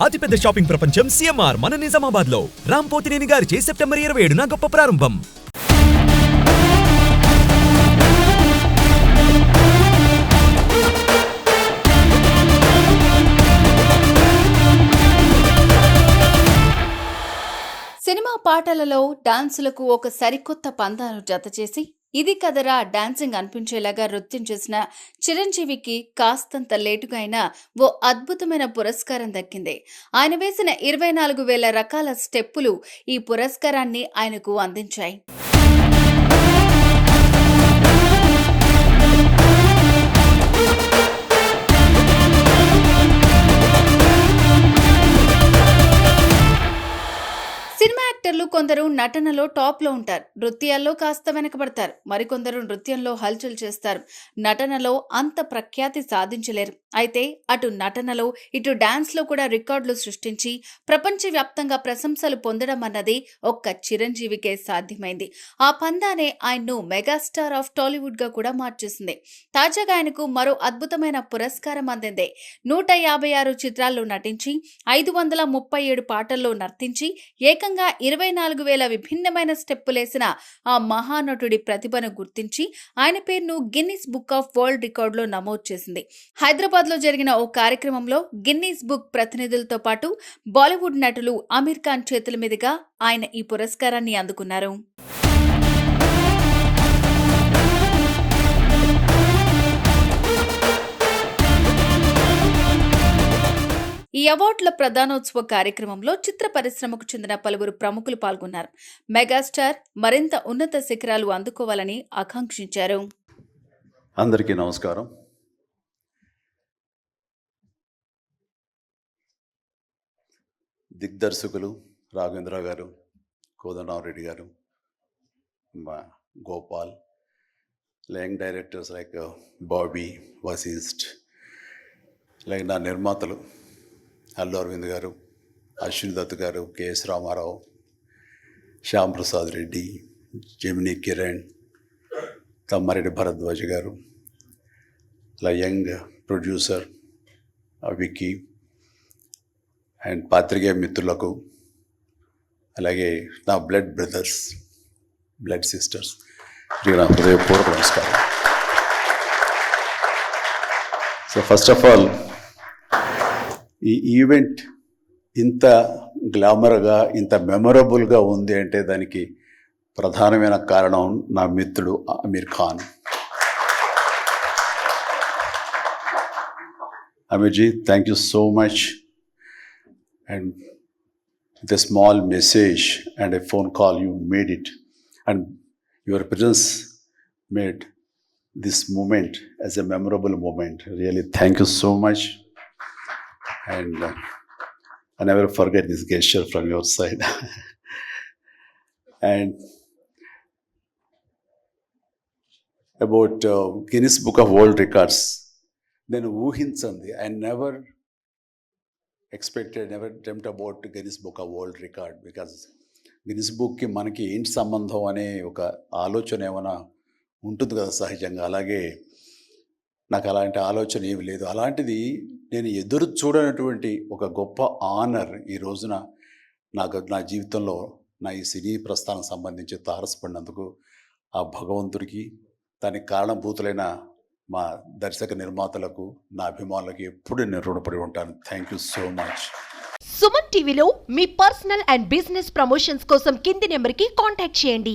అతిపెద్ద షాపింగ్ ప్రపంచం సిఎంఆర్ మన నిజామాబాద్లో రామ్ పోతినేని గారిచే సెప్టెంబర్ ఇరవై ఏడున గొప్ప ప్రారంభం. సినిమా పాటలలో డాన్సులకు ఒక సరికొత్త పందాను జతచేసి ఇది కదరా డాన్సింగ్ అనిపించేలాగా నృత్యం చేసిన చిరంజీవికి కాస్తంత లేటుగా అయినా ఓ అద్భుతమైన పురస్కారం దక్కింది. ఆయన వేసిన ఇరవై నాలుగు వేల రకాల స్టెప్పులు ఈ పురస్కారాన్ని ఆయనకు అందించాయి. కొందరు నటనలో టాప్లో ఉంటారు. నృత్యాల్లో కాస్త వెనకబడతారు. మరికొందరు నృత్యంలో హల్చల్ చేస్తారు. నటనలో అంత ప్రఖ్యాతి సాధించలేరు. అయితే అటు నటనలో ఇటు డాన్స్లో కూడా రికార్డులు సృష్టించి ప్రపంచవ్యాప్తంగా ప్రశంసలు పొందడం అన్నది ఒక్క చిరంజీవికే సాధ్యమైంది. ఆ పందానే ఆయన్ను మెగాస్టార్ ఆఫ్ టాలీవుడ్గా కూడా మార్చేసింది. తాజాగా ఆయనకు మరో అద్భుతమైన పురస్కారం అందింది. నూట యాభై ఆరు చిత్రాల్లో నటించి ఐదు వందల ముప్పై ఏడు పాటల్లో నర్తించి ఏకంగా ఇరవై నాలుగు నాలుగు వేల విభిన్నమైన స్టెప్పులేసిన ఆ మహానటుడి ప్రతిభను గుర్తించి ఆయన పేరును గిన్నిస్ బుక్ ఆఫ్ వరల్డ్ రికార్డులో నమోదు చేసింది. హైదరాబాద్లో జరిగిన ఓ కార్యక్రమంలో గిన్నిస్ బుక్ ప్రతినిధులతో పాటు బాలీవుడ్ నటులు అమీర్ ఖాన్ చేతుల మీదుగా ఆయన ఈ పురస్కారాన్ని అందుకున్నారు. ఈ అవార్డుల ప్రధానోత్సవ కార్యక్రమంలో చిత్ర పరిశ్రమకు చెందిన పలువురు ప్రముఖులు పాల్గొన్నారు. మెగాస్టార్ మరింత ఉన్నత శిఖరాలు అందుకోవాలని ఆకాంక్షించారు. అందరికీ నమస్కారం. దిగ్దర్శకులు రాఘవేంద్ర గారు కోదండరామరెడ్డి గారు మా Gopal young directors like Bobby Vashisht like నా నిర్మాతలు. అల్లు అరవింద్ గారు అశ్విన్ దత్ గారు కెఎస్ రామారావు శ్యామ్ ప్రసాద్ రెడ్డి జమినీ కిరణ్ తమ్మారెడ్డి భరద్వాజ్ గారు అలా యంగ్ ప్రొడ్యూసర్ విక్కీ అండ్ పాత్రికేయ మిత్రులకు అలాగే నా బ్లడ్ బ్రదర్స్ బ్లడ్ సిస్టర్స్ నా హృదయపూర్వక నమస్కారం. సో ఫస్ట్ ఆఫ్ ఆల్ ఈ ఈవెంట్ ఇంత గ్లామర్గా ఇంత మెమొరబుల్గా ఉంది అంటే దానికి ప్రధానమైన కారణం నా మిత్రుడు Aamir Khan. Aamirji thank you so much and the small message and a phone call you made it and your presence made this moment as a memorable moment really thank you so much and I never forget this gesture from your side and about about book of World Records నేను ఊహించండి I never expected never tempt about Guinness Book of World Record because Guinness బుక్కి మనకి ఏంటి సంబంధం అనే ఒక ఆలోచన ఏమైనా ఉంటుంది కదా సహజంగా. అలాగే నాకు అలాంటి ఆలోచన ఏమి లేదు. అలాంటిది నేను ఎదురు చూడనటువంటి ఒక గొప్ప ఆనర్ ఈ రోజున నాకు నా జీవితంలో నా ఈ సినీ ప్రస్థానం సంబంధించి తారసపడినందుకు ఆ భగవంతుడికి దానికి కారణభూతులైన మా దర్శక నిర్మాతలకు నా అభిమానులకు ఎప్పుడు నేను రుణపడి ఉంటాను. Thank you so much Suman టీవీలో మీ పర్సనల్ అండ్ బిజినెస్ ప్రమోషన్స్ కోసం కింది నెంబర్కి కాంటాక్ట్ చేయండి.